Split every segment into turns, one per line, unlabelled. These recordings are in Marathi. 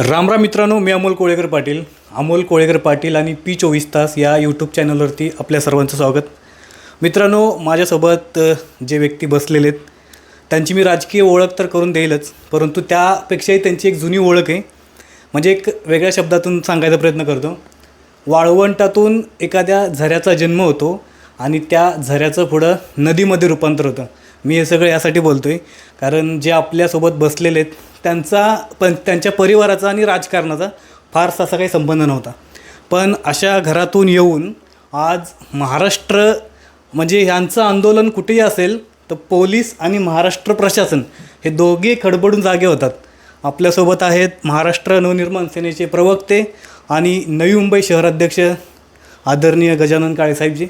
रामराम मित्रांनो मी अमोल कोळेकर पाटील. अमोल कोळेकर पाटील आणि पी चोवीस तास या यूट्यूब चॅनलवरती आपल्या सर्वांचं स्वागत. मित्रांनो माझ्यासोबत जे व्यक्ती बसलेले आहेत त्यांची मी राजकीय ओळख तर करून देईलच परंतु त्यापेक्षाही त्यांची एक जुनी ओळख आहे. म्हणजे एक वेगळ्या शब्दातून सांगायचा प्रयत्न करतो. वाळवंटातून एखाद्या झऱ्याचा जन्म होतो आणि त्या झऱ्याचं पुढं नदीमध्ये रूपांतर होतं. मी हे सगळं यासाठी बोलतो आहे कारण जे आपल्यासोबत बसलेले आहेत त्यांचा पण त्यांच्या परिवाराचा आणि राजकारणाचा फारसा असा काही संबंध नव्हता. पण अशा घरातून येऊन आज महाराष्ट्र म्हणजे यांचं आंदोलन कुठेही असेल तर पोलीस आणि महाराष्ट्र प्रशासन हे दोघे खडबडून जागे होतात. आपल्यासोबत आहेत महाराष्ट्र नवनिर्माण सेनेचे प्रवक्ते आणि नवी मुंबई शहराध्यक्ष आदरणीय गजानन काळेसाहेबजी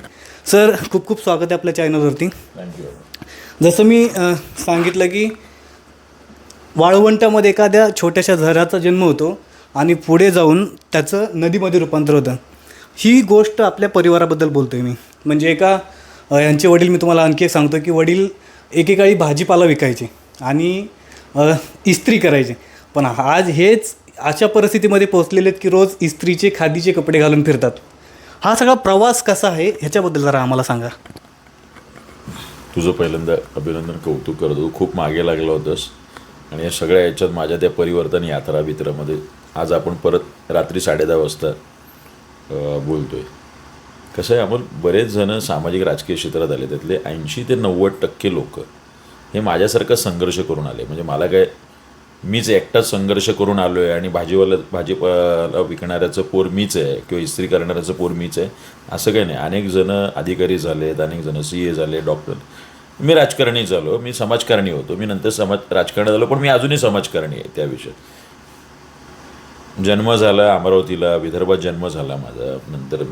सर खूप खूप स्वागत आहे आपल्या चॅनलवरती जसं मी सांगितलं की वाळवंटामध्ये एखाद्या छोट्याशा झऱ्याचा जन्म होतो आणि पुढे जाऊन त्याचं नदीमध्ये रूपांतर होतं. ही गोष्ट आपल्या परिवाराबद्दल बोलतो आहे मी. म्हणजे एका यांचे वडील मी तुम्हाला आणखी एक सांगतो की वडील एकेकाळी भाजीपाला विकायचे आणि इस्त्री करायचे. पण आज हेच अशा परिस्थितीमध्ये पोहोचलेले आहेत की रोज इस्त्रीचे खादीचे कपडे घालून फिरतात. हा सगळा प्रवास कसा आहे ह्याच्याबद्दल जरा आम्हाला सांगा.
तुझं पहिल्यांदा अभिनंदन कौतुक करतो. खूप मागे लागलं होतंस. आणि या सगळ्या याच्यात माझ्या त्या परिवर्तन यात्रा बित्रामध्ये आज आपण परत रात्री साडे दहा वाजता बोलतो आहे कसं आहे आपण बरेच जण सामाजिक राजकीय क्षेत्रात आले त्यातले ऐंशी ते नव्वद टक्के लोक हे माझ्यासारखा संघर्ष करून आले. म्हणजे मला काय मीच एकटाच संघर्ष करून आलो आहे आणि भाजीवाला भाजीपाला विकणाऱ्याचं पोर मीच आहे किंवा इस्त्री करणाऱ्याचं पोर मीच आहे असं काही नाही. अनेक जण अधिकारी झालेत अनेक जण सी ए झाले डॉक्टर. मी राजकारणी झालो मी समाजकारणी होतो मी नंतर समाज राजकारणी झालो पण मी अजूनही समाजकारणी आहे त्या विषयात. जन्म झाला अमरावतीला विदर्भात जन्म झाला माझा नंतर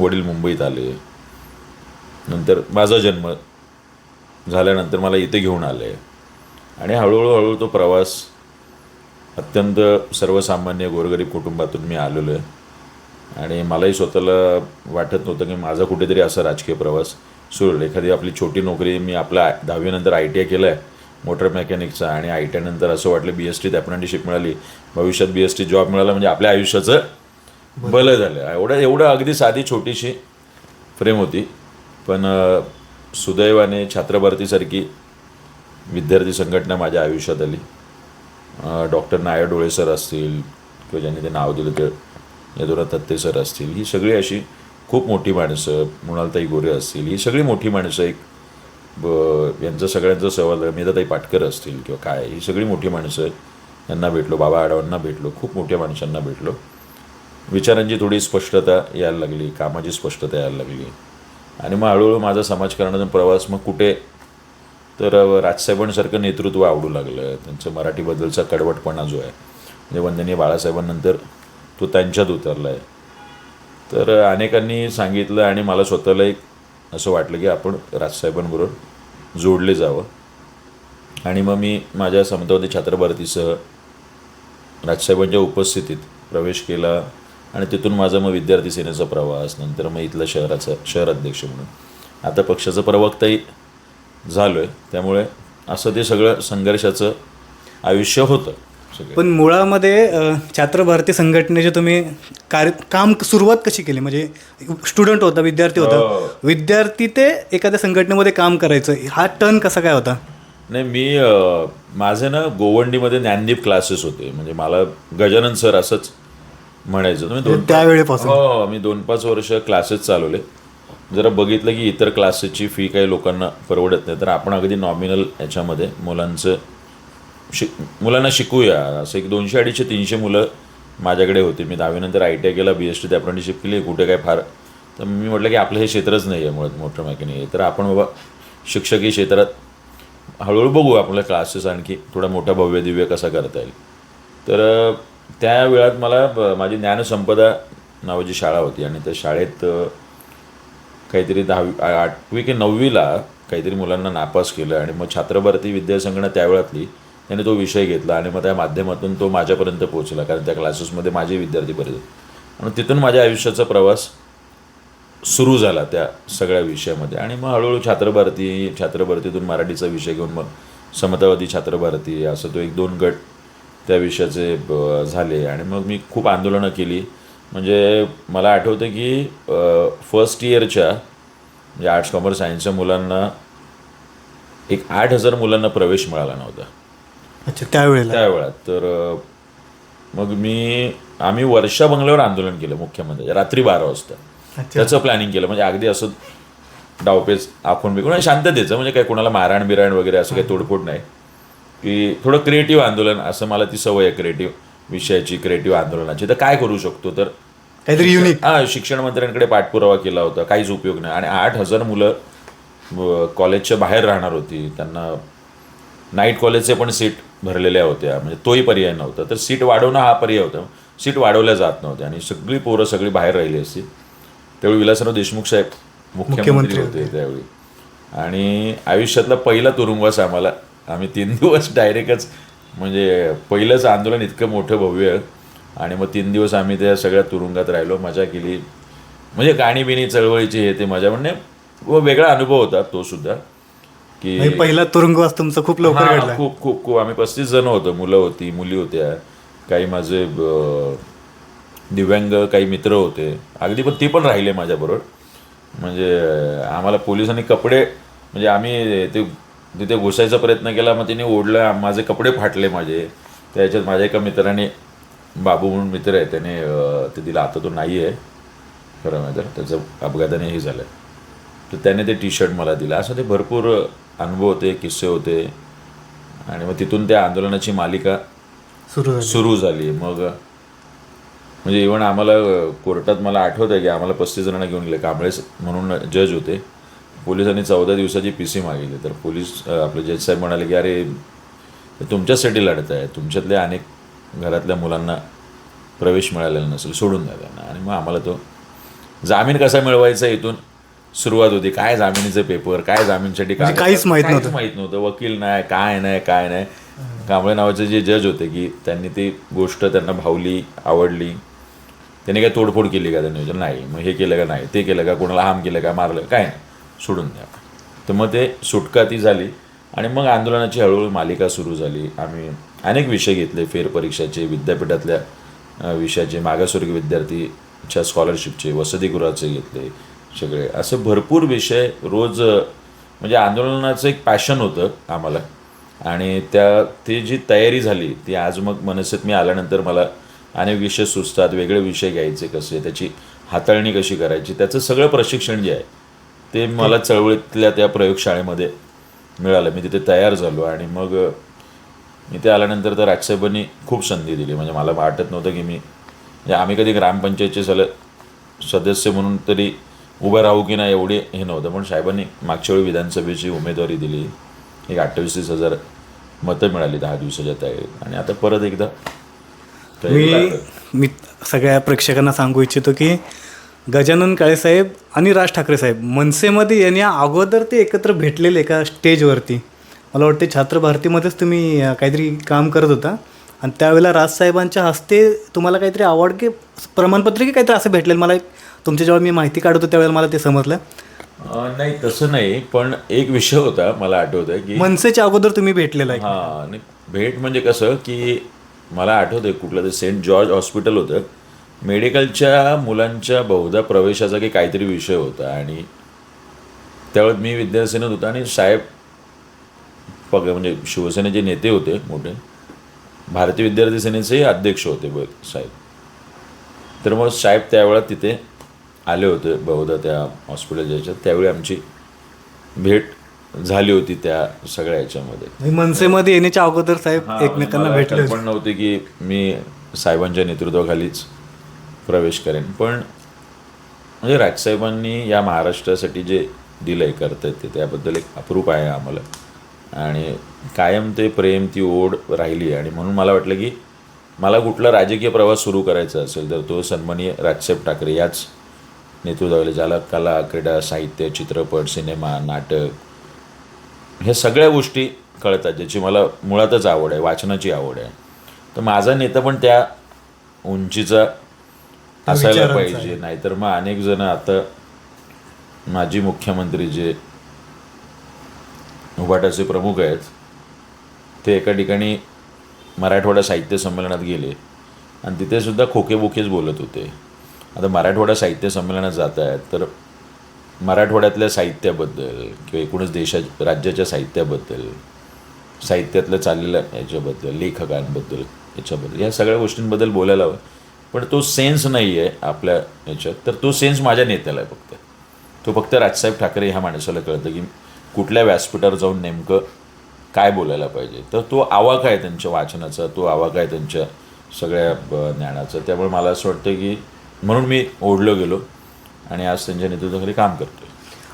वडील मुंबईत आले नंतर माझा जन्म झाल्यानंतर मला इथे घेऊन आले. आणि हळूहळू हळू तो प्रवास अत्यंत सर्वसामान्य गोरगरीब कुटुंबातून मी आलेलो आहे. आणि मलाही स्वतःला वाटत नव्हतं की माझा कुठेतरी असा राजकीय प्रवास सुरू होईल एखादी आपली छोटी नोकरी मी आपल्या दहावीनंतर आय टी आय केलं आहे मोटर मेकॅनिकचा आणि आय टी आयनंतर असं वाटलं बी एस टीत अप्रेंटिसशिप मिळाली भविष्यात बी एस टी जॉब मिळाला म्हणजे आपल्या आयुष्याचं भलं झालं एवढं एवढं अगदी साधी छोटीशी फ्रेम होती. पण सुदैवाने छात्रभारतीसारखी विद्यार्थी संघटना माझ्या आयुष्यात आली. डॉक्टर नायर डोळे सर असतील किंवा ज्यांनी ते नाव दिलं ते यदुरा तत्ते सर असतील ही सगळी अशी खूप मोठी माणसं मृणालताई गोरे असतील ही सगळी मोठी माणसं एक ब यांचं सगळ्यांचं सहवाल मेधाताई पाटकर असतील किंवा काय ही सगळी मोठी माणसं यांना भेटलो बाबा आडवांना भेटलो खूप मोठ्या माणसांना भेटलो. विचारांची थोडी स्पष्टता यायला लागली कामाची स्पष्टता यायला लागली. आणि मग हळूहळू माझा समाजकारणाचा प्रवास मग कुठे? तर राजसाहेबांसारखं नेतृत्व आवडू लागलं. त्यांचं मराठीबद्दलचा कडवटपणा जो आहे म्हणजे वंदनीय बाळासाहेबांनंतर तो त्यांच्यात उतरला आहे तर अनेकांनी सांगितलं आणि मला स्वतःला एक असं वाटलं की आपण राजसाहेबांबरोबर जोडले जावं. आणि मग मी माझ्या समतावती छात्रभारतीसह राजसाहेबांच्या उपस्थितीत प्रवेश केला आणि तिथून माझा मग विद्यार्थी सेनेचा प्रवास नंतर मग इथलं शहराचा शहराध्यक्ष म्हणून. आता पक्षाचं प्रवक्ताही झालो आहे त्यामुळे असं ते सगळं संघर्षाचं आयुष्य होतं.
पण मुळामध्ये छात्र भारती संघटनेचे तुम्ही कार्य काम सुरुवात कशी केली? म्हणजे स्टुडंट होता विद्यार्थी होता.
हो.
विद्यार्थी ते एखाद्या संघटनेमध्ये काम करायचं. हा टर्न कसा काय होता?
नाही मी माझे ना गोवंडीमध्ये ज्ञानदीप क्लासेस होते. म्हणजे मला गजानन सर असंच म्हणायचं. तुम्ही दोन
त्यावेळेपासून
हो मी दोन पाच वर्ष क्लासेस चालवले. जरा बघितलं की इतर क्लासेसची फी काही लोकांना परवडत नाही. तर आपण अगदी नॉमिनल याच्यामध्ये मुलांचं शिक मुलांना शिकूया. असं एक दोनशे अडीचशे तीनशे मुलं माझ्याकडे होती. मी दहावीनंतर आय टी आय केला बी एस टी अप्रेंटिसशिप केली कुठे काय फार तर मी म्हटलं की आपलं हे क्षेत्रच नाही आहे मुळात मोठ्या मेकॅनिक आहे तर आपण बाबा शिक्षकी क्षेत्रात हळूहळू बघू आपल्या क्लासेस आणखी थोडा मोठा भव्य दिव्य कसा करता येईल. तर त्या वेळात मला माझी ज्ञानसंपदा नावाची शाळा होती आणि त्या शाळेत काहीतरी दहावी आठवी की नववीला काहीतरी मुलांना नापास केलं आणि मग छात्रभारती विद्यासंघटना त्यावेळातली त्याने तो विषय घेतला आणि मग त्या माध्यमातून तो माझ्यापर्यंत पोहोचला कारण त्या क्लासेसमध्ये माझे विद्यार्थी बरेच आणि तिथून माझ्या आयुष्याचा प्रवास सुरू झाला त्या सगळ्या विषयामध्ये. आणि मग हळूहळू छात्रभारती छात्रभारतीतून मराठीचा विषय घेऊन मग समतावादी छात्रभारती असं तो एक दोन गट त्या विषयाचे झाले. आणि मग मी खूप आंदोलनं केली. म्हणजे मला आठवतं की फर्स्ट इयरच्या म्हणजे आर्ट्स कॉमर्स सायन्सच्या मुलांना एक आठ हजार मुलांना प्रवेश मिळाला नव्हता.
अच्छा त्यावेळेला.
त्यावेळात तर अ, मग मी आम्ही वर्षा बंगल्यावर आंदोलन केलं मुख्यमंत्री. रात्री बारा वाजता.
अच्छा.
त्याचं प्लॅनिंग केलं. म्हणजे अगदी असं डावपेच आखून बिकून आणि शांततेचं. म्हणजे काय कोणाला मारहाण बिराण वगैरे असं काही तोडफोड नाही. की थोडं क्रिएटिव्ह आंदोलन असं मला ती सवय आहे क्रिएटिव्ह विषयाची क्रिएटिव्ह आंदोलनाची. तर काय करू शकतो? तर
काहीतरी युनिक
हा शिक्षण मंत्र्यांकडे पाठपुरावा केला होता. काहीच उपयोग नाही. आणि आठ हजार मुलं कॉलेजच्या बाहेर राहणार होती. त्यांना नाईट कॉलेजचे पण सीट भरलेल्या होत्या म्हणजे तोही पर्याय नव्हता. तर सीट वाढवणं हा पर्याय होता. सीट वाढवल्या जात नव्हत्या आणि सगळी पोरं सगळी बाहेर राहिली असती. त्यावेळी विलासराव देशमुख साहेब मुख्यमंत्री होते त्यावेळी. आणि आयुष्यातला पहिला तुरुंगवास आम्हाला आम्ही तीन दिवस डायरेक्टच म्हणजे पहिलंच आंदोलन इतकं मोठं भव्य आणि मग तीन दिवस आम्ही त्या सगळ्या तुरुंगात राहिलो. मजा केली. म्हणजे गाणी बिणी चळवळीची हे ते मजा. म्हणजे व वेगळा अनुभव होता तो सुद्धा. की
म्हणजे पहिला तुरुंगवास तुमचा खूप लवकर
हा,
घडला.
खूप खूप खूप. आम्ही पस्तीस जण होतो मुलं होती मुली होत्या. काही माझे अं, दिव्यांग काही मित्र होते. अगदी पण ती पण राहिले माझ्याबरोबर. म्हणजे अं, आम्हाला पोलिसांनी कपडे म्हणजे आम्ही ते तिथे घुसायचा प्रयत्न केला मग तिने ओढलं माझे कपडे फाटले माझे. त्याच्यात माझ्या एका मित्राने बाबू म्हणून मित्र आहे त्याने अं, ते दिलं आता तो नाही आहे खरं माहिती तर त्याचं अपघाताने हे झालं तर त्याने ते टी शर्ट मला दिलं. असं ते भरपूर अनुभव होते किस्से होते. आणि मग तिथून त्या आंदोलनाची मालिका
सुरू झाली.
सुरू झाली. मग म्हणजे इव्हन आम्हाला कोर्टात मला आठवत आहे की आम्हाला पस्तीस जणांना घेऊन गेले. कांबळे म्हणून जज होते. पोलिसांनी चौदा दिवसाची पी सी मागितली. तर पोलीस आपले जज साहेब म्हणाले की अरे तुमच्याचसाठी लढत आहे. तुमच्यातल्या अनेक घरातल्या मुलांना प्रवेश मिळालेला नसेल सोडून द्या त्यांना. आणि मग आम्हाला तो जामीन कसा मिळवायचा इथून? सुरुवात होती काय जामिनीचे पेपर काय जामीनसाठी
म्हणजे
कागद-
काहीच माहीत नव्हतं.
माहीत नव्हतं. वकील नाही काय नाही काय नाही. कांबळे नावाचे जे जज होते की त्यांनी ती गोष्ट त्यांना भावली आवडली. त्यांनी काय तोडफोड केली का त्यांनी? नाही. मग हे केलं का नाही? ते केलं का? कोणाला हाम केलं का? मारलं काय नाही. सोडून द्या. तर मग ते सुटका ती झाली आणि मग आंदोलनाची हळूहळू मालिका सुरू झाली. आम्ही अनेक विषय घेतले फेरपरीक्षाचे विद्यापीठातल्या विषयाचे मागासवर्गीय विद्यार्थीच्या स्कॉलरशिपचे वसतिगृहाचे घेतले. सगळे. असे भरपूर विषय रोज म्हणजे आंदोलनाचं एक पॅशन होतं आम्हाला. आणि त्या ती जी तयारी झाली ती आज मग मनसेत मी आल्यानंतर मला अनेक विषय सुचतात वेगळे विषय घ्यायचे कसे त्याची हाताळणी कशी करायची त्याचं सगळं प्रशिक्षण जे आहे ते मला चळवळीतल्या त्या प्रयोगशाळेमध्ये मिळालं. मी तिथे तयार झालो आणि मग इथे आल्यानंतर तर राजसाहेबांनी खूप संधी दिली. म्हणजे मला वाटत नव्हतं की मी म्हणजे आम्ही कधी ग्रामपंचायतचे सल सदस्य म्हणून तरी उभं राहू की नाही एवढे हे नव्हतं. पण साहेबांनी मागच्या वेळी विधानसभेची उमेदवारी दिली. एक अठ्ठावीस तीस हजार मतं मिळाली दहा दिवसाच्या तयारीत. आणि आता परत एकदा
मी. मी सगळ्या प्रेक्षकांना सांगू इच्छितो की गजानन काळेसाहेब आणि राज ठाकरे साहेब मनसेमध्ये येण्या अगोदर ते एकत्र भेटलेले एका स्टेजवरती. मला वाटते छात्र भारतीमध्येच तुम्ही काहीतरी काम करत होता. आणि त्यावेळेला राजसाहेबांच्या हस्ते तुम्हाला काहीतरी अवॉर्ड की प्रमाणपत्र की काहीतरी असं भेटलेलं? मला एक तुमच्या जेव्हा मी माहिती काढत त्यावेळेला मला ते समजलं.
नाही तसं नाही पण एक विषय होता मला आठवतं की
मनसेच्या अगोदर तुम्ही भेटलेला आहे.
हां आणि भेट म्हणजे कसं की मला आठवतं कुठलं ते सेंट जॉर्ज हॉस्पिटल होतं. मेडिकलच्या मुलांच्या बहुधा प्रवेशाचा की काहीतरी विषय होता आणि त्यावेळेस मी विद्यासेनेत होता आणि साहेब पग म्हणजे शिवसेनेचे नेते होते मोठे. भारतीय विद्यार्थी सेनेचे अध्यक्ष होते ब साहेब. तर मग साहेब त्यावेळेला तिथे आले होते बहुधा त्या हॉस्पिटलच्या याच्यात. त्यावेळी आमची भेट झाली होती त्या सगळ्या याच्यामध्ये.
म्हणजे मनसेमध्ये येण्याच्या अगोदर साहेब एकमेकांना भेटले.
कल्पना नव्हती की मी साहेबांच्या नेतृत्वाखालीच प्रवेश करेन. पण म्हणजे राजसाहेबांनी या महाराष्ट्रासाठी जे दिलं आहे करतात ते त्याबद्दल एक अप्रूप आहे आम्हाला. आणि कायम ते प्रेम ती ओढ राहिली आणि म्हणून मला वाटलं की मला कुठला राजकीय प्रवास सुरू करायचा असेल तर तो सन्माननीय राजसाहेब ठाकरे याच नेतृत्वाखाली ज्याला कला क्रीडा साहित्य चित्रपट सिनेमा नाटक ह्या सगळ्या गोष्टी कळतात ज्याची मला मुळातच आवड आहे वाचनाची आवड आहे. तर माझा नेता पण त्या उंचीचा असायला पाहिजे नाहीतर मग अनेक जण आता माजी मुख्यमंत्री जे उभाटाचे प्रमुख आहेत ते एका ठिकाणी मराठवाडा साहित्य संमेलनात गेले आणि तिथे सुद्धा खोके बोकेच बोलत होते. आता मराठवाडा साहित्य संमेलनात जात आहेत तर मराठवाड्यातल्या साहित्याबद्दल किंवा एकूणच देशा राज्याच्या साहित्याबद्दल साहित्यातलं चाललेल्या याच्याबद्दल लेखकांबद्दल याच्याबद्दल या सगळ्या गोष्टींबद्दल बोलायला हवं. पण तो सेन्स नाही आहे आपल्या याच्यात तर तो सेन्स माझ्या नेत्याला आहे फक्त. तो फक्त राजसाहेब ठाकरे ह्या माणसाला कळतं की कुठल्या व्यासपीठावर जाऊन नेमकं काय बोलायला पाहिजे. तर तो आवाका आहे त्यांच्या वाचनाचा तो आवाका आहे त्यांच्या सगळ्या ज्ञानाचा. त्यामुळे मला असं वाटतं की म्हणून मी ओढलो गेलो आणि आज त्यांच्या नेतृत्वाखाली काम करतो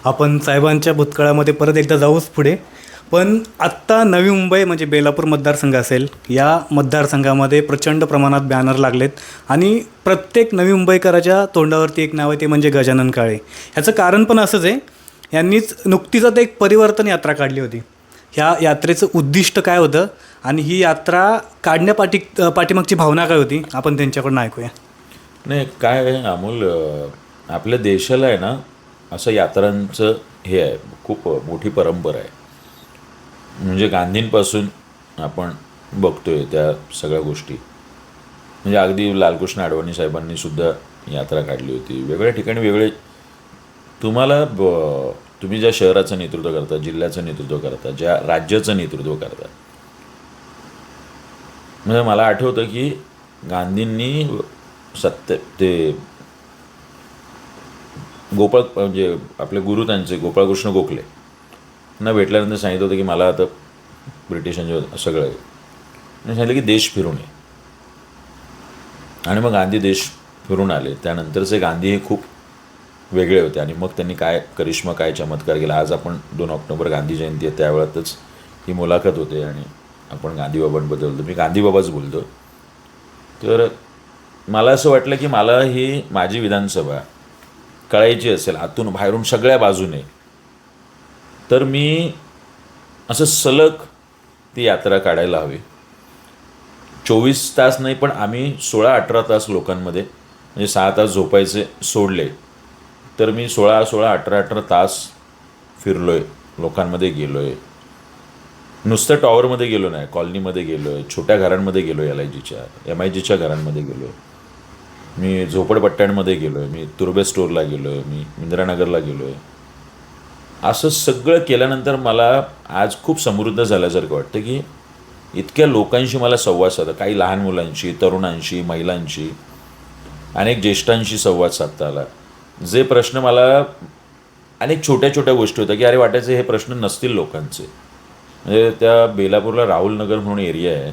आपण साहेबांच्या भूतकाळामध्ये परत एकदा जाऊच पुढे. पण आत्ता नवी मुंबई म्हणजे बेलापूर मतदारसंघ असेल या मतदारसंघामध्ये प्रचंड प्रमाणात बॅनर लागलेत आणि प्रत्येक नवी मुंबईकराच्या तोंडावरती एक नाव आहे ते म्हणजे गजानन काळे. ह्याचं कारण पण असंच आहे यांनीच नुकतीच आता एक परिवर्तन यात्रा काढली होती. ह्या यात्रेचं उद्दिष्ट काय होतं आणि ही यात्रा काढण्यापाठी पाठीमागची भावना काय होती आपण त्यांच्याकडून ऐकूया.
नाही काय आहे अमोल आपल्या देशाला आहे ना असं यात्रांचं हे आहे खूप मोठी परंपरा आहे. म्हणजे गांधींपासून आपण बघतोय त्या सगळ्या गोष्टी. म्हणजे अगदी लालकृष्ण अडवाणी साहेबांनी सुद्धा यात्रा काढली होती. वेगळ्या ठिकाणी वेगळे तुम्हाला ब तुम्ही ज्या शहराचं नेतृत्व करता जिल्ह्याचं नेतृत्व करता ज्या राज्याचं नेतृत्व करता म्हणजे मला आठवतं की गांधींनी सत्य ते गोपाळ म्हणजे आपले गुरु त्यांचे गोपाळकृष्ण गोखले ना भेटल्यानंतर सांगितलं होतं की मला आता ब्रिटिशांच्या सगळं आहे सांगितलं की देश फिरून ये. आणि मग गांधी देश फिरून आले. त्यानंतरचे गांधी हे खूप वेगळे होते आणि मग त्यांनी काय करिश्मा काय चमत्कार केला. आज आपण दोन ऑक्टोबर गांधी जयंती आहे त्यावेळातच ही मुलाखत होते आणि आपण गांधीबाबांबद्दल बोलतो. मी गांधीबाबाच बोलतो तर मला असं वाटलं की मला ही माझी विधानसभा कळायची असेल आतून बाहेरून सगळ्या बाजूने. तर मी असं सलग ती यात्रा काढायला हवी. चोवीस तास नाही पण आम्ही सोळा अठरा तास लोकांमध्ये म्हणजे सहा तास झोपायचे सोडले. तर मी सोळा सोळा अठरा अठरा तास फिरलो आहे लोकांमध्ये गेलो आहे नुसतं टॉवरमध्ये गेलो नाही कॉलनीमध्ये गेलो आहे छोट्या घरांमध्ये गेलो एल आय जीच्या एम आय जीच्या घरांमध्ये गेलो मी झोपडपट्ट्यांमध्ये गेलो आहे मी तुर्बे स्टोअरला गेलो आहे मी इंदिरानगरला गेलो आहे असं सगळं केल्यानंतर मला आज खूप समृद्ध झाल्यासारखं वाटतं की इतक्या लोकांशी मला संवाद साधा काही लहान मुलांशी तरुणांशी महिलांशी अनेक ज्येष्ठांशी संवाद साधता आला. जे प्रश्न मला अनेक छोट्या छोट्या गोष्टी होत्या की अरे वाटायचे हे प्रश्न नसतील लोकांचे. म्हणजे त्या बेलापूरला राहुल नगर म्हणून एरिया आहे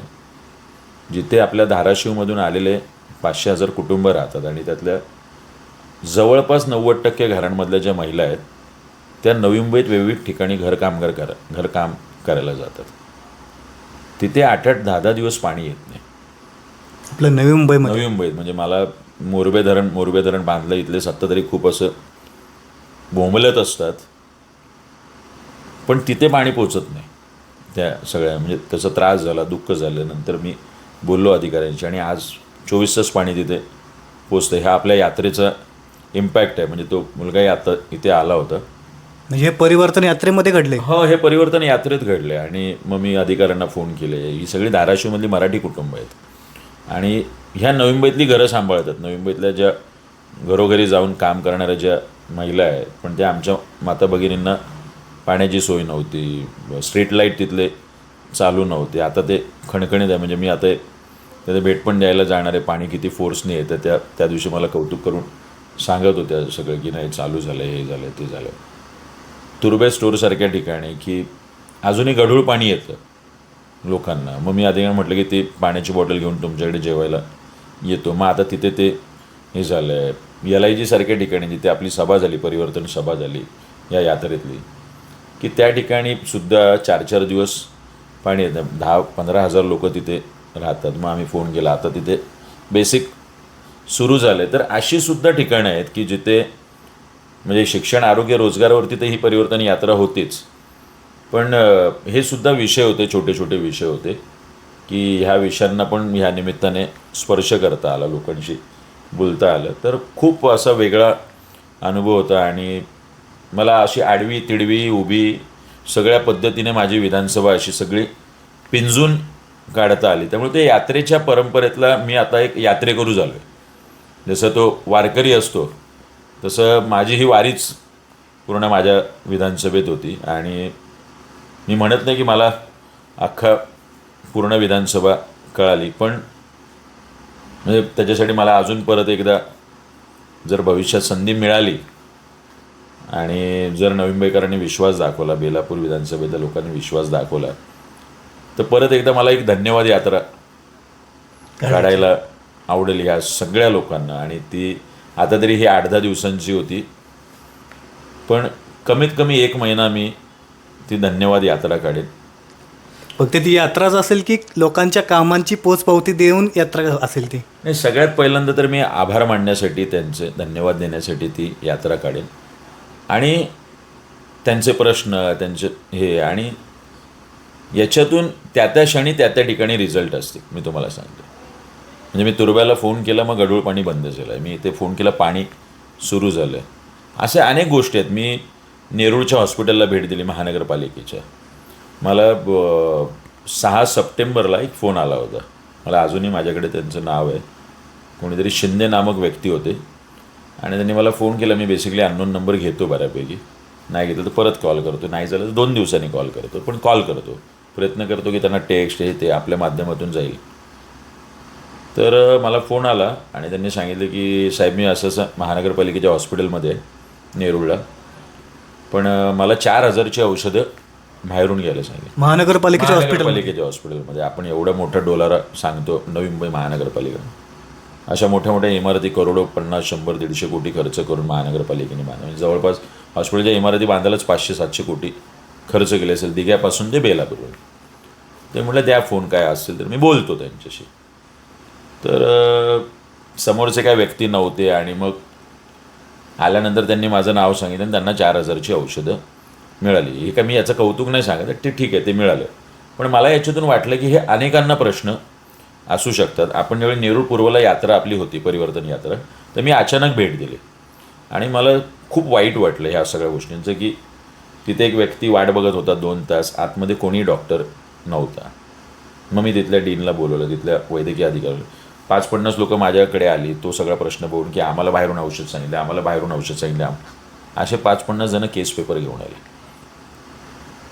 जिथे आपल्या धाराशिवमधून आलेले पाचशे हजार कुटुंब राहतात आणि त्यातल्या जवळपास नव्वद टक्के घरांमधल्या ज्या महिला आहेत त्या नवी मुंबईत विविध ठिकाणी घरकामगार करा घरकाम करायला जातात. तिथे आठ आठ दहा दहा दिवस पाणी येत नाही.
आपलं नवी मुंबईमध्ये?
नवी मुंबईत म्हणजे मला मोरबे धरण मोरबे धरण बांधलं इथले सत्ताधारी खूप असं बोंबलत असतात. पण तिथे पाणी पोचत नाही. त्या सगळ्या म्हणजे त्याचा त्रास झाला दुःख झालं नंतर मी बोललो अधिकाऱ्यांशी आणि आज चोवीस तास पाणी तिथे पोचतं ह्या आपल्या यात्रेचा इम्पॅक्ट आहे. म्हणजे तो मुलगाही आता इथे आला होता.
म्हणजे हे परिवर्तन यात्रेमध्ये घडले
हो हे परिवर्तन यात्रेत घडले आणि मग मी अधिकाऱ्यांना फोन केले. ही सगळी धाराशिवमधली मराठी कुटुंब आहेत. आणि ह्या नवी मुंबईतली घरं सांभाळतात. नवी मुंबईतल्या ज्या घरोघरी जाऊन काम करणाऱ्या ज्या महिला आहेत पण त्या आमच्या माता भगिनींना पाण्याची सोय नव्हती. स्ट्रीट लाइट तिथले चालू नव्हते. आता ते खणखणीत आहे. म्हणजे मी आता त्याचं भेट पण द्यायला जाणार आहे. पाणी किती फोर्सने येतं त्या त्या दिवशी मला कौतुक करून सांगत होत्या सगळं की नाही चालू झालं हे झालं ते झालं तुर्बे स्टोअरसारख्या ठिकाणी की अजूनही गढूळ पाणी येतं लोकांना. मग मी आधी म्हटलं की ते पाण्याची बॉटल घेऊन तुमच्याकडे जेवायला येतो. मग आता तिथे ते हे झालं आहे एल आय जीसारख्या ठिकाणी जिथे आपली सभा झाली परिवर्तन सभा झाली या यात्रेतली की त्या ठिकाणी सुद्धा चार चार दिवस पाणी येतं. दहा पंधरा हजार लोक तिथे राहतात. मग आम्ही फोन केला. आता तिथे बेसिक सुरू झाले. तर अशीसुद्धा ठिकाणं आहेत की जिथे म्हणजे शिक्षण आरोग्य रोजगारावरती तर ही परिवर्तन यात्रा होतीच. पण हे सुद्धा विषय होते छोटे छोटे विषय होते की ह्या विषयांना पण ह्या निमित्ताने स्पर्श करता आला लोकांशी बोलता आलं. तर खूप असा वेगळा अनुभव होता आणि मला अशी आडवी तिडवी उभी सगळ्या पद्धतीने माझी विधानसभा अशी सगळी पिंजून काढता आली. त्यामुळे ते यात्रेच्या परंपरेतला मी आता एक यात्रेकरू झालो आहे जसं तो वारकरी असतो तसं माझी ही वारीच पूर्ण माझ्या विधानसभेत होती. आणि मी म्हणत नाही की मला अख्खा पूर्ण विधानसभा कळाली पण म्हणजे त्याच्यासाठी मला अजून परत एकदा जर भविष्यात संधी मिळाली आणि जर नवीन बेकरांनी विश्वास दाखवला बेलापूर विधानसभेतल्या लोकांनी विश्वास दाखवला तर परत एकदा मला एक धन्यवाद यात्रा काढायला आवडेल ह्या सगळ्या लोकांना. आणि ती आता तरी ही आठ दहा दिवसांची होती. पण कमीत कमी एक महिना मी ती धन्यवाद यात्रा काढेन.
फक्त ती यात्राच असेल की लोकांच्या कामांची पोचपावती देऊन यात्रा असेल ती?
नाही सगळ्यात पहिल्यांदा तर मी आभार मानण्यासाठी त्यांचे धन्यवाद देण्यासाठी ती यात्रा काढेन. आणि त्यांचे प्रश्न त्यांचे हे आणि याच्यातून त्या त्या क्षणी त्या त्या ठिकाणी रिझल्ट असते मी तुम्हाला सांगतो. म्हणजे मी तुरब्याला फोन केला मग गडूळ पाणी बंद झालं आहे मी इथे फोन केला पाणी सुरू झालं आहे असे अनेक गोष्टी आहेत. मी नेरूळच्या हॉस्पिटलला भेट दिली महानगरपालिकेच्या. मला ब- सहा सप्टेंबरला एक फोन आला होता. मला अजूनही माझ्याकडे त्यांचं नाव आहे. कोणीतरी शिंदे नामक व्यक्ती होते. आणि त्यांनी मला फोन केला मी बेसिकली अननोन नंबर घेतो बऱ्यापैकी. नाही घेतलं तर परत कॉल करतो. नाही झालं तर दोन दिवसांनी कॉल करतो. पण कॉल करतो. प्रयत्न करतो की त्यांना टेक्स्ट हे ते आपल्या माध्यमातून जाईल. तर मला फोन आला आणि त्यांनी सांगितलं की साहेब मी असं असं महानगरपालिकेच्या हॉस्पिटलमध्ये नेरूळला. पण मला चार हजारची औषधं बाहेरून घ्यायला सांगितलं.
महानगरपालिकेच्या हॉस्पिटल
महानगरपालिकेच्या हॉस्पिटलमध्ये आपण एवढं मोठं डोलारा सांगतो नवी मुंबई महानगरपालिका अशा मोठ्या मोठ्या इमारती करोडो पन्नास शंभर दीडशे कोटी खर्च करून महानगरपालिकेने बांधल्या. म्हणजे जवळपास हॉस्पिटलच्या इमारती बांधायलाच पाचशे सातशे कोटी खर्च केले असेल दिघ्यापासून ते बेलापूर ते म्हटलं द्या फोन काय असेल तर. मी बोलतो त्यांच्याशी. तर समोरचे काय व्यक्ती नव्हते आणि मग आल्यानंतर त्यांनी माझं नाव सांगितलं आणि त्यांना चार हजारची औषधं मिळाली. हे काय मी याचं कौतुक नाही सांगत ते ठीक आहे ते मिळालं. पण मला याच्यातून वाटलं की हे अनेकांना प्रश्न असू शकतात. आपण ज्यावेळी नेरूळ पूर्वला यात्रा आपली होती परिवर्तन यात्रा तर मी अचानक भेट दिली. आणि मला खूप वाईट वाटलं ह्या सगळ्या गोष्टींचं की तिथे एक व्यक्ती वाट बघत होता दोन तास. आतमध्ये कोणी डॉक्टर नव्हता. मग मी तिथल्या डीनला बोलवलं तिथल्या वैद्यकीय अधिकारी पाच पन्नास लोकं माझ्याकडे आली. तो सगळा प्रश्न बघून की आम्हाला बाहेरून औषध सांगितलं आम्हाला बाहेरून औषध सांगितलं. असे पाच पन्नास जणं केस पेपर घेऊन आले.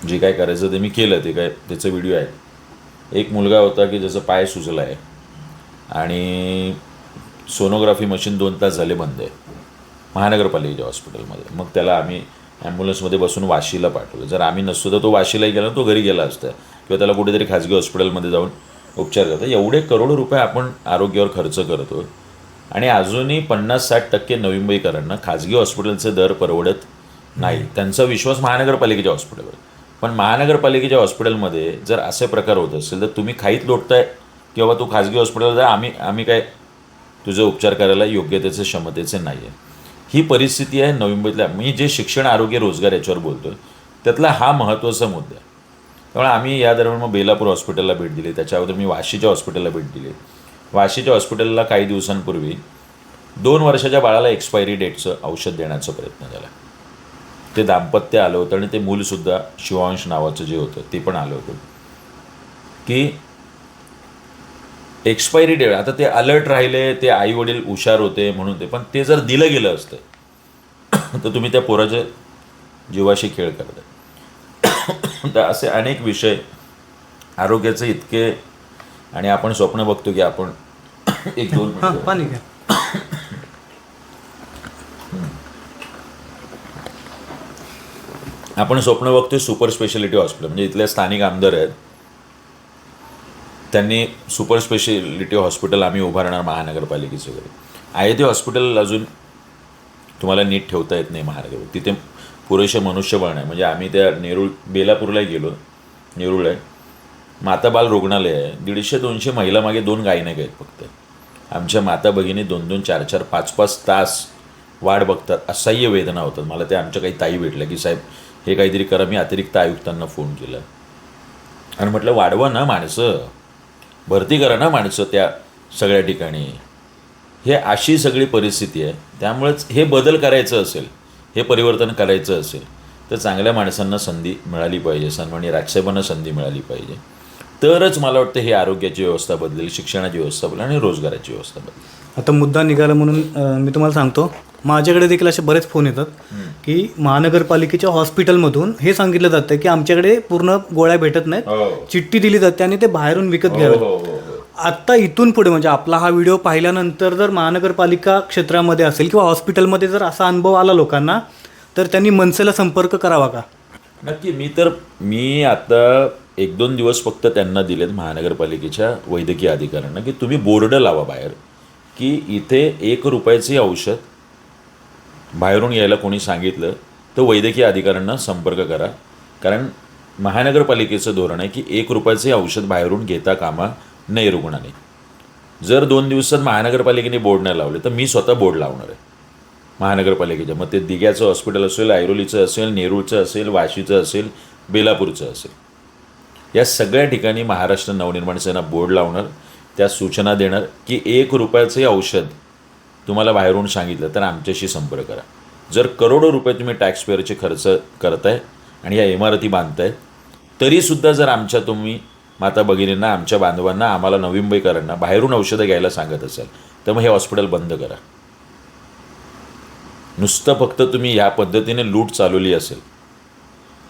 जे काय करायचं ते मी केलं. ते काय त्याचं व्हिडिओ आहे. एक मुलगा होता की ज्याचं पाय सुजला आहे. आणि सोनोग्राफी मशीन दोन तास झाले बंद आहे. महानगरपालिकेच्या हॉस्पिटलमध्ये मग त्याला आम्ही ॲम्ब्युलन्समध्ये बसून वाशीला पाठवलं. जर आम्ही नसतो तर तो वाशीलाही गेला तो घरी गेला असता. किंवा त्याला कुठेतरी खाजगी हॉस्पिटलमध्ये जाऊन उपचार करतो एवढे करोडो रुपये आपण आरोग्यावर खर्च करतो. आणि अजूनही पन्नास साठ टक्के नवी मुंबईकरांना खाजगी हॉस्पिटलचे दर परवडत नाही. त्यांचा विश्वास महानगरपालिकेच्या हॉस्पिटलवर. पण महानगरपालिकेच्या हॉस्पिटलमध्ये जर असे प्रकार होत असेल तर तुम्ही खाईत लोटताय किंवा तू खाजगी हॉस्पिटल जा आम्ही आम्ही काय तुझे उपचार करायला योग्यतेचे क्षमतेचे नाही आहे ही परिस्थिती आहे नवी मुंबईतल्या मी जे शिक्षण आरोग्य रोजगार याच्यावर बोलतो आहे त्यातला हा महत्त्वाचा मुद्दा आहे. त्यामुळे आम्ही या दरम्यान मग बेलापूर हॉस्पिटलला भेट दिली. त्याच्या अगोदर मी वाशीच्या हॉस्पिटलला भेट दिली. वाशीच्या हॉस्पिटलला काही दिवसांपूर्वी दोन वर्षाच्या बाळाला एक्सपायरी डेटचं औषध देण्याचा प्रयत्न झाला. ते दाम्पत्य आलं होतं आणि ते मूलसुद्धा शिवांश नावाचं जे होतं ते पण आलं होतं. की एक्सपायरी डेट आता ते अलर्ट राहिले ते आई वडील हुशार होते म्हणून ते. पण ते जर दिलं गेलं असतं तर तुम्ही त्या पोराच्या जीवाशी खेळ करता तर असे अनेक विषय आरोग्याचे इतके आणि आपण स्वप्न बघतो की आपण एक दोन.
पाणी घ्या.
आपण स्वप्न बघतोय सुपर स्पेशालिटी हॉस्पिटल. म्हणजे इथले स्थानिक आमदार आहेत. त्यांनी सुपर स्पेशालिटी हॉस्पिटल आम्ही उभारणार महानगरपालिकेचं वगैरे. आहे ते हॉस्पिटल अजून तुम्हाला नीट ठेवता येत नाही महानगर तिथे पुरेसे मनुष्यबळ नाही. म्हणजे आम्ही त्या नेरूळ बेलापूरला गेलो. नेरूळ आहे. माता बाल रुग्णालय आहे. दीडशे दोनशे महिला मागे दोन गायनक आहेत फक्त. आमच्या माता भगिनी दोन दोन चार चार पाच पाच तास वाढ बघतात. असह्य वेदना होतात. मला ते आमच्या काही ताई भेटल्या की साहेब हे काहीतरी करा. मी अतिरिक्त आयुक्तांना फोन केला. आणि म्हटलं वाढवा ना माणसं. भरती करा ना माणसं त्या सगळ्या ठिकाणी. हे अशी सगळी परिस्थिती आहे. त्यामुळेच हे बदल करायचं असेल हे परिवर्तन करायचं असेल तर चांगल्या माणसांना संधी मिळाली पाहिजे सन्मानी राजसाहेबांना संधी मिळाली पाहिजे. तरच मला वाटतं हे आरोग्याची व्यवस्था बदलेल शिक्षणाची व्यवस्था बदलेल आणि रोजगाराची व्यवस्था बदलेल.
आता मुद्दा निघाला म्हणून मी तुम्हाला सांगतो माझ्याकडे देखील असे बरेच फोन येतात की महानगरपालिकेच्या हॉस्पिटलमधून हे सांगितलं जातं की आमच्याकडे पूर्ण गोळ्या भेटत नाहीत
हो.
चिठ्ठी दिली जाते आणि ते बाहेरून विकत घ्यावे.
हो हो
आत्ता इथून पुढे म्हणजे आपला हा व्हिडिओ पाहिल्यानंतर जर महानगरपालिका क्षेत्रामध्ये असेल किंवा हॉस्पिटलमध्ये जर असा अनुभव आला लोकांना तर त्यांनी मनसेला संपर्क करावा का?
नक्की मी तर मी आता एक दोन दिवस फक्त त्यांना दिलेत महानगरपालिकेच्या वैद्यकीय अधिकाऱ्यांना की तुम्ही बोर्ड लावा बाहेर की इथे एक रुपयाचे औषध बाहेरून यायला कोणी सांगितलं तर वैद्यकीय अधिकाऱ्यांना संपर्क करा. कारण महानगरपालिकेचं धोरण आहे की एक रुपयाचे औषध बाहेरून घेता कामा नये रुग्णाने. जर दोन दिवसात महानगरपालिकेने बोर्ड नाही लावले तर मी स्वतः बोर्ड लावणार आहे. महानगरपालिकेच्या मग ते दिघ्याचं हॉस्पिटल असेल ऐरोलीचं असेल नेरूळचं असेल वाशीचं असेल बेलापूरचं असेल. या सगळ्या ठिकाणी महाराष्ट्र नवनिर्माण सेना बोर्ड लावणार त्या सूचना देणार की एक रुपयाचे औषध तुम्हाला बाहेरून सांगितलं तर आमच्याशी संपर्क करा. जर करोडो रुपये तुम्ही टॅक्सपेअरचे खर्च करताय आणि या इमारती बांधताय तरीसुद्धा जर आमच्या तुम्ही माता भगिनींना आमच्या बांधवांना आम्हाला नवी मुंबईकरांना बाहेरून औषधं घ्यायला सांगत असाल तर मग हे हॉस्पिटल बंद करा. नुसतं फक्त तुम्ही ह्या पद्धतीने लूट चालवली असेल.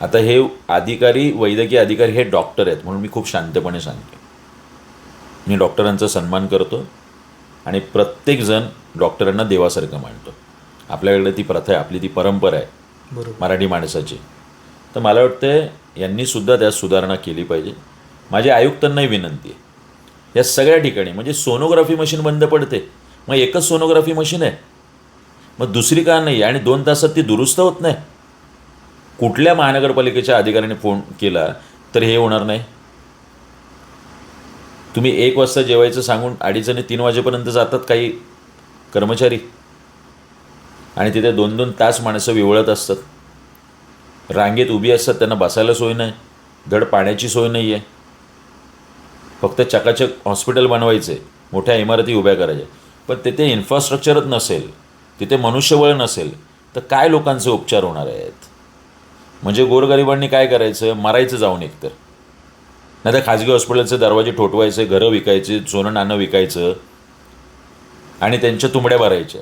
आता हे अधिकारी वैद्यकीय अधिकारी हे डॉक्टर आहेत म्हणून मी खूप शांतपणे सांगतो मी डॉक्टरांचा सन्मान करतो. आणि प्रत्येकजण डॉक्टरांना देवासारखं मानतो. आपल्याकडे ती प्रथा आहे आपली ती परंपरा आहे.
बरोबर.
मराठी माणसाची. तर मला वाटतं यांनीसुद्धा त्यात सुधारणा केली पाहिजे. माझ्या आयुक्तांनाही विनंती आहे. या सगळ्या ठिकाणी म्हणजे सोनोग्राफी मशीन बंद पडते. मग एकच सोनोग्राफी मशीन आहे. मग दुसरी का नाही? आणि दोन तासात ती दुरुस्त होत नाही. कुठल्या महानगरपालिकेच्या अधिकाऱ्याने फोन केला तर हे होणार नाही? तुम्ही एक वाजता जेवायचं सांगून अडीच आणि तीन वाजेपर्यंत जातात काही कर्मचारी. आणि तिथे दोन दोन तास माणसं विवळत असतात. रांगेत उभी असतात त्यांना बसायला सोय नाही. धड पाण्याची सोय नाही आहे फक्त चकाचक हॉस्पिटल बनवायचे मोठ्या इमारती उभ्या करायच्या. पण तिथे इन्फ्रास्ट्रक्चरच नसेल तिथे मनुष्यबळ नसेल तर काय लोकांचे उपचार होणार आहेत? म्हणजे गोरगरिबांनी काय करायचं? मरायचं जाऊन एकतर. नाही तर खाजगी हॉस्पिटलचे दरवाजे ठोठवायचे घरं विकायचे सोनं नाणं विकायचं आणि त्यांच्या तुंबड्या भरायच्या.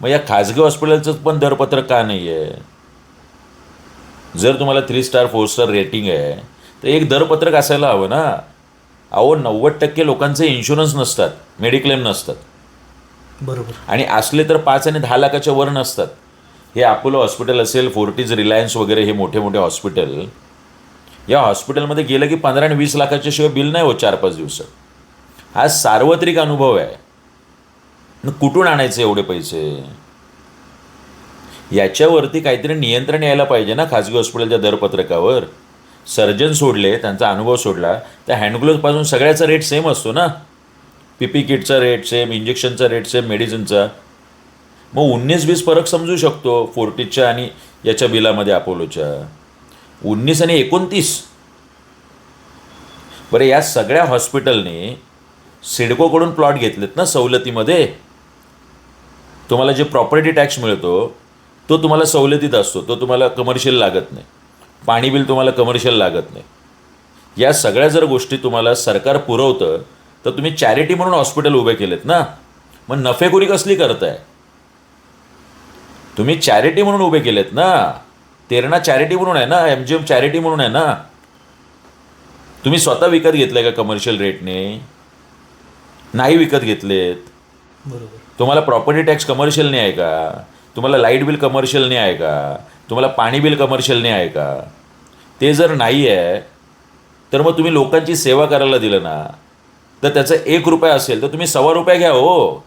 मग या खाजगी हॉस्पिटलचं पण दरपत्रक का नाही आहे जर तुम्हाला three star four star rating आहे तर एक दरपत्रक असायला हवं ना. अहो नव्वद टक्के लोकांचे इन्शुरन्स नसतात मेडिक्लेम नसतात.
बरोबर.
आणि असले तर पाच आणि दहा लाखाच्या वर नसतात. हे अपोलो हॉस्पिटल असेल फोर्टीज रिलायन्स वगैरे हे मोठे मोठे हॉस्पिटल या हॉस्पिटलमध्ये गेलं की पंधरा आणि वीस लाखाच्या शिवाय बिल नाही होत चार पाच दिवसात. हा सार्वत्रिक अनुभव आहे. कुठून आणायचे एवढे पैसे? याच्यावरती काहीतरी नियंत्रण यायला पाहिजे ना खाजगी हॉस्पिटलच्या दरपत्रकावर. सर्जन सोडले त्यांचा अनुभव सोडला. त्या हँडग्लोजपासून सगळ्याचा रेट सेम असतो ना. पीपी किटचा रेट सेम इंजेक्शनचा रेट सेम मेडिसिनचा मग उन्नीस वीस फरक समजू शकतो फोर्टीजच्या आणि याच्या बिलामध्ये अपोलोच्या. उन्नीस आणि एकोणतीस. बरं या सगळ्या हॉस्पिटलने सिडकोकडून प्लॉट घेतलेत ना सवलतीमध्ये? तुम्हाला जे प्रॉपर्टी टॅक्स मिळतो तो तुम्हाला सवलतीत असतो. तो तुम्हाला कमर्शियल लागत नाही. पाणी बिल तुम्हाला कमर्शियल लागत नाही. या सगळ्या जर गोष्टी तुम्हाला सरकार पुरवतं तर तुम्ही चॅरिटी म्हणून हॉस्पिटल उभे केलेत ना? मग नफेखोरी कसली करताय? तुम्ही चॅरिटी म्हणून उभे केलेत ना? तेरणा चॅरिटी म्हणून आहे ना एम जी एम चॅरिटी म्हणून आहे ना. तुम्ही स्वतः विकत घेतलंय का कमर्शियल रेटने नाही विकत घेतलेत.
बरोबर.
तुम्हाला प्रॉपर्टी टॅक्स कमर्शियलने आहे का? तुम्हाला लाइट बिल कमर्शियलने आहे का? तुम्हाला पाणी बिल कमर्शियलने आहे का? ते जर नाही आहे तर मग तुम्ही लोकांची सेवा करायला दिलं ना. तर त्याचं एक रुपया असेल तर तुम्ही सव्वा रुपया घ्या हो.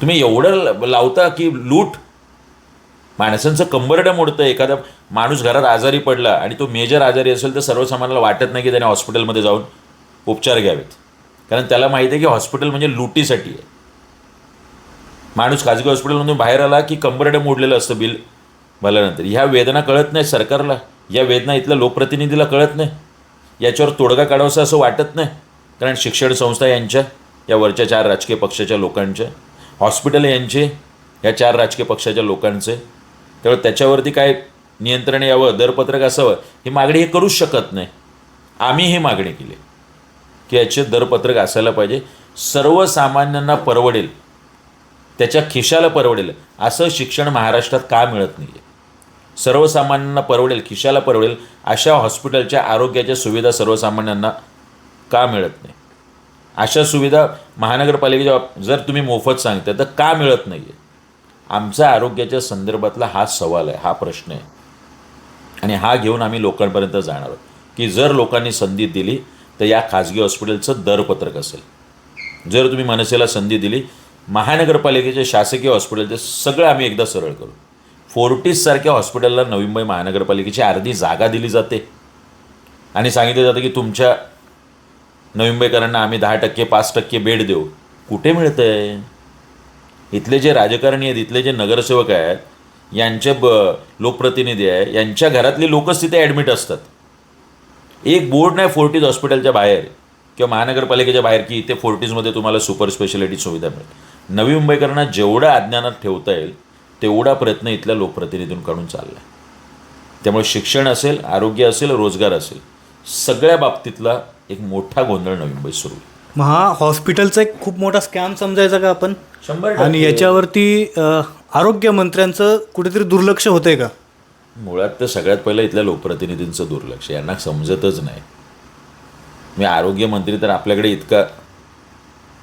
तुम्ही एवढं लावता की लूट माणसांचं कंबरडं मोडतं एखादा माणूस घरात आजारी पडला आणि तो मेजर आजारी असेल तर सर्वसामान्याला वाटत नाही की त्याने हॉस्पिटलमध्ये जाऊन उपचार घ्यावेत. कारण त्याला माहिती आहे की हॉस्पिटल म्हणजे लुटीसाठी आहे. माणूस खाजगी हॉस्पिटलमधून बाहेर आला की कंबरडं मोडलेलं असतं बिल भरल्यानंतर. ह्या वेदना कळत नाही सरकारला. या वेदना इथल्या लोकप्रतिनिधीला कळत नाही. याच्यावर तोडगा काढावासा असं वाटत नाही. कारण शिक्षण संस्था यांच्या या वरच्या चार राजकीय पक्षाच्या लोकांच्या हॉस्पिटल यांचे या चार राजकीय पक्षाच्या लोकांचे त्यामुळे त्याच्यावरती काय नियंत्रण यावं दरपत्रक असावं ही मागणी हे करूच शकत नाही. आम्ही ही मागणी केली की याचे दरपत्रक असायला पाहिजे. सर्वसामान्यांना परवडेल. त्याच्या खिशाला परवडेल. असं शिक्षण महाराष्ट्रात का मिळत नाही आहे सर्वसामान्यांना परवडेल खिशाला परवडेल अशा हॉस्पिटलच्या आरोग्याच्या सुविधा सर्वसामान्यांना का मिळत नाही? अशा सुविधा महानगरपालिकेच्या जर तुम्ही मोफत सांगता तर का मिळत नाही आहे आमच्या आरोग्याच्या संदर्भातला हा सवाल आहे हा प्रश्न आहे. आणि हा घेऊन आम्ही लोकांपर्यंत जाणार आहोत. की जर लोकांनी संधी दिली तर या खाजगी हॉस्पिटलचं दरपत्रक असेल. जर तुम्ही मनसेला संधी दिली महानगरपालिकेचे शासकीय हॉस्पिटलचे सगळं आम्ही एकदा सरळ करू. फोर्टिससारख्या हॉस्पिटलला नवी मुंबई महानगरपालिकेची अर्धी जागा दिली जाते. आणि सांगितलं जातं की तुमच्या नवी मुंबईकरांना आम्ही दहा टक्के पाच टक्के बेड देऊ. कुठे मिळतं आहे इथले जे राजकारणी आहेत इथले जे नगरसेवक आहेत यांचे ब लोकप्रतिनिधी आहे यांच्या घरातली लोकच तिथे ॲडमिट असतात. एक बोर्ड नाही फोर्टीज हॉस्पिटलच्या बाहेर किंवा महानगरपालिकेच्या बाहेर की इथे फोर्टीजमध्ये तुम्हाला सुपर स्पेशालिटी सुविधा मिळेल नवी मुंबईकरांना जेवढं अज्ञानात ठेवता येईल तेवढा प्रयत्न इथल्या लोकप्रतिनिधींकडून चालला आहे त्यामुळे शिक्षण असेल आरोग्य असेल रोजगार असेल सगळ्या बाबतीतला एक मोठा गोंधळ नवी मुंबईत सुरू आहे
मग हा हॉस्पिटलचा एक खूप मोठा स्कॅम समजायचा का आपण?
शंभर
आणि याच्यावरती अ, आरोग्यमंत्र्यांचं कुठेतरी दुर्लक्ष होतंय का?
मुळात तर सगळ्यात पहिलं इथल्या लोकप्रतिनिधींचं दुर्लक्ष यांना समजतच नाही. मी आरोग्यमंत्री तर आपल्याकडे इतका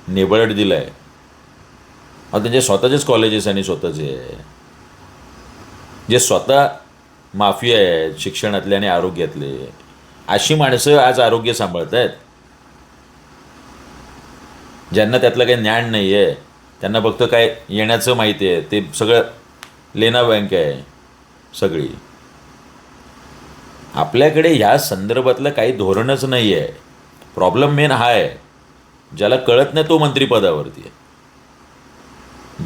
नेबळट दिला आहे अहो त्यांचे स्वतःचेच कॉलेजेस आणि स्वतःचे आहे. जे स्वतः माफिया आहेत शिक्षणातले आणि आरोग्यातले. अशी माणसं आज आरोग्य सांभाळत आहेत ज्यांना त्यातलं काही ज्ञान नाही आहे त्यांना फक्त काय येण्याचं माहिती आहे ते सगळं लेना बँक आहे सगळी. आपल्याकडे ह्या संदर्भातलं काही धोरणच नाही आहे प्रॉब्लेम मेन हा आहे ज्याला कळत नाही तो मंत्रिपदावरती आहे.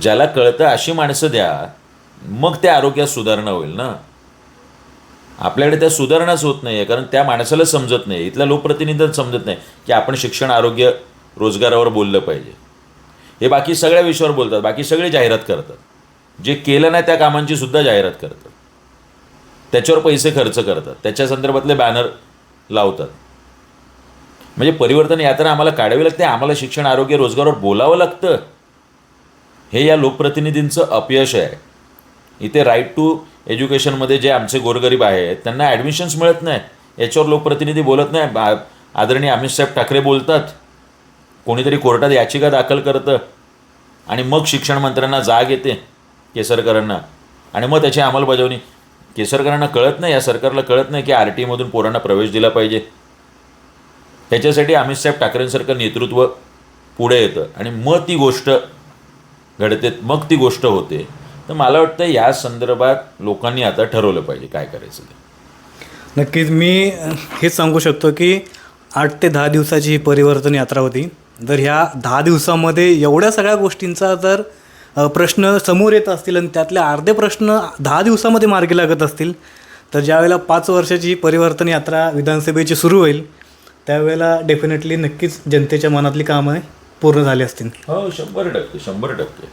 ज्याला कळतं अशी माणसं द्या मग त्या आरोग्यात सुधारणा होईल ना. आपल्याकडे त्या सुधारणाच होत नाही आहे कारण त्या माणसाला समजत नाही इथल्या लोकप्रतिनिधींना समजत नाही की आपण शिक्षण आरोग्य रोजगारावर बोललं पाहिजे. हे बाकी सगळ्या विषयावर बोलतात बाकी सगळे जाहिरात करतात. जे केलं नाही त्या कामांची सुद्धा जाहिरात करतात. त्याच्यावर पैसे खर्च करतात. त्याच्या संदर्भातले बॅनर लावतात. म्हणजे परिवर्तन यात्रा आम्हाला काढावी लागते आम्हाला शिक्षण आरोग्य रोजगारावर बोलावं लागतं. हे या लोकप्रतिनिधींचं अपयश आहे. इथे राईट टू एज्युकेशनमध्ये जे आमचे गोरगरीब आहेत त्यांना ॲडमिशन्स मिळत नाही. याच्यावर लोकप्रतिनिधी बोलत नाही. आदरणीय अमित साहेब ठाकरे बोलतात. कोणीतरी कोर्टात याचिका दाखल करतं आणि मग शिक्षण मंत्र्यांना जाग येते केसरकरांना. आणि मग त्याची अंमलबजावणी. केसरकरांना कळत नाही या सरकारला कळत नाही की आर टी मधून पोरांना प्रवेश दिला पाहिजे. त्याच्यासाठी अमित साहेब ठाकरेंसारखं नेतृत्व पुढे येतं. आणि मग ती गोष्ट घडते मग ती गोष्ट होते. तर मला वाटतं या संदर्भात लोकांनी आता ठरवलं पाहिजे काय करायचं ते.
नक्कीच मी हेच सांगू शकतो की आठ ते दहा दिवसाची ही परिवर्तन यात्रा होती. जर ह्या दहा दिवसामध्ये एवढ्या सगळ्या गोष्टींचा जर प्रश्न समोर येत असतील आणि त्यातले अर्धे प्रश्न दहा दिवसामध्ये मार्गी लागत असतील तर ज्यावेळेला पाच वर्षाची ही परिवर्तन यात्रा विधानसभेची सुरू होईल त्यावेळेला डेफिनेटली नक्कीच जनतेच्या मनातली कामं पूर्ण झाली असतील.
हो शंभर टक्के शंभर टक्के.